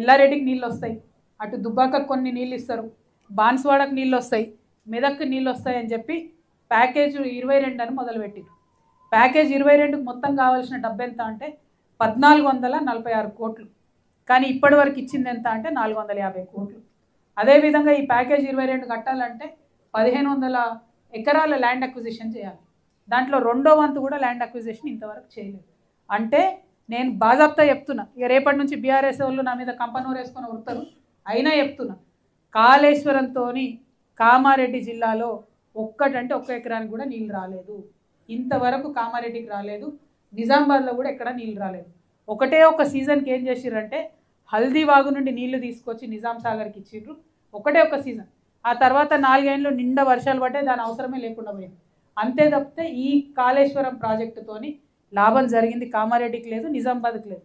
ఎల్లారెడ్డికి నీళ్ళు వస్తాయి. అటు దుబ్బాకకు కొన్ని నీళ్ళు ఇస్తారు. బాన్స్వాడకు నీళ్ళు వస్తాయి. మెదక్కి నీళ్ళు వస్తాయని చెప్పి ప్యాకేజ్ ఇరవై రెండు అని మొదలుపెట్టారు ప్యాకేజ్ ఇరవై రెండుకు మొత్తం కావాల్సిన డబ్బు ఎంత అంటే పద్నాలుగు వందల నలభై ఆరు కోట్లు. కానీ ఇప్పటి వరకు ఇచ్చింది ఎంత అంటే నాలుగు వందల యాభై కోట్లు. అదేవిధంగా ఈ ప్యాకేజ్ ఇరవై రెండు కట్టాలంటే పదిహేను వందల ఎకరాల ల్యాండ్ అక్విజిషన్ చేయాలి. దాంట్లో రెండో వంతు కూడా ల్యాండ్ అక్విజిషన్ ఇంతవరకు చేయలేదు. అంటే నేను బాజాబ్తా చెప్తున్నా. ఇక రేపటి నుంచి బీఆర్ఎస్ వాళ్ళు నా మీద కంపనూరు వేసుకొని ఉడతారు అయినా చెప్తున్నా. కాళేశ్వరంతో కామారెడ్డి జిల్లాలో ఒక్కటంటే ఒక్క ఎకరానికి కూడా నీళ్ళు రాలేదు. ఇంతవరకు కామారెడ్డికి రాలేదు. నిజామాబాద్లో కూడా ఎక్కడ నీళ్ళు రాలేదు. ఒకటే ఒక సీజన్కి ఏం చేసిర్రంటే హల్దీ వాగు నుండి నీళ్ళు తీసుకొచ్చి నిజాం సాగర్కి ఇచ్చిర్రు ఒకటే ఒక సీజన్. ఆ తర్వాత నాలుగేళ్ళు నిండా వర్షాలు పట్టే దాని అవసరమే లేకుండా పోయింది. అంతే తప్పితే ఈ కాళేశ్వరం ప్రాజెక్టుతోని లాభం జరిగింది కామారెడ్డికి లేదు నిజామాబాద్కి లేదు.